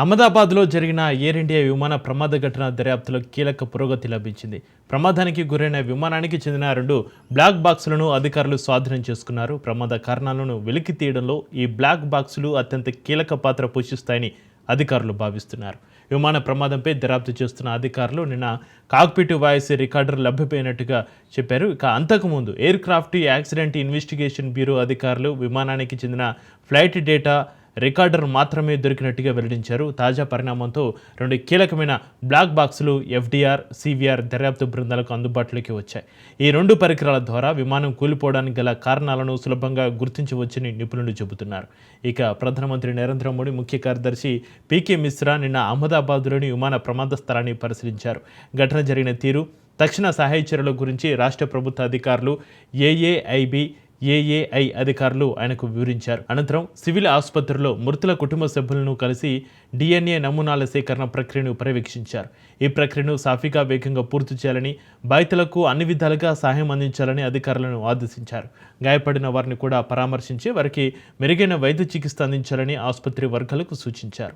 అహ్మదాబాద్లో జరిగిన air India విమాన ప్రమాద ఘటన దర్యాప్తులో కీలక పురోగతి లభించింది. ప్రమాదానికి గురైన విమానానికి చెందిన రెండు బ్లాక్ బాక్సులను అధికారులు స్వాధీనం చేసుకున్నారు. ప్రమాద కారణాలను వెలికి తీయడంలో ఈ బ్లాక్ బాక్సులు అత్యంత కీలక పాత్ర పోషిస్తాయని అధికారులు భావిస్తున్నారు. విమాన ప్రమాదంపై దర్యాప్తు చేస్తున్న అధికారులు నిన్న కాక్పిట్ వాయిస్ రికార్డర్ లభ్యమైనట్టుగా చెప్పారు. ఇక అంతకుముందు aircraft accident investigation bureau అధికారులు విమానానికి చెందిన ఫ్లైట్ డేటా రికార్డర్ మాత్రమే దొరికినట్టుగా వెల్లడించారు. తాజా పరిణామంతో రెండు కీలకమైన బ్లాక్ బాక్సులు ఎఫ్డీఆర్ సివిఆర్ దర్యాప్తు బృందాలకు అందుబాటులోకి వచ్చాయి. ఈ రెండు పరికరాల ద్వారా విమానం కూలిపోవడానికి గల కారణాలను సులభంగా గుర్తించవచ్చని నిపుణులు చెబుతున్నారు. ఇక ప్రధానమంత్రి నరేంద్ర మోడీ ముఖ్య కార్యదర్శి పీకే మిశ్రా నిన్న అహ్మదాబాద్లోని విమాన ప్రమాద స్థలాన్ని పరిశీలించారు. ఘటన జరిగిన తీరు తక్షణ సహాయ చర్యల గురించి రాష్ట్ర ప్రభుత్వ అధికారులు ఏఏఐబి ఏఏఐ అధికారులు ఆయనకు వివరించారు. అనంతరం సివిల్ ఆసుపత్రిలో మృతుల కుటుంబ సభ్యులను కలిసి డిఎన్ఏ నమూనాల సేకరణ ప్రక్రియను పర్యవేక్షించారు. ఈ ప్రక్రియను సాఫీగా వేగంగా పూర్తి చేయాలని బాధితులకు అన్ని విధాలుగా సహాయం అందించాలని అధికారులను ఆదేశించారు. గాయపడిన వారిని కూడా పరామర్శించి వారికి మెరుగైన వైద్య చికిత్స అందించాలని ఆసుపత్రి వర్గాలకు సూచించారు.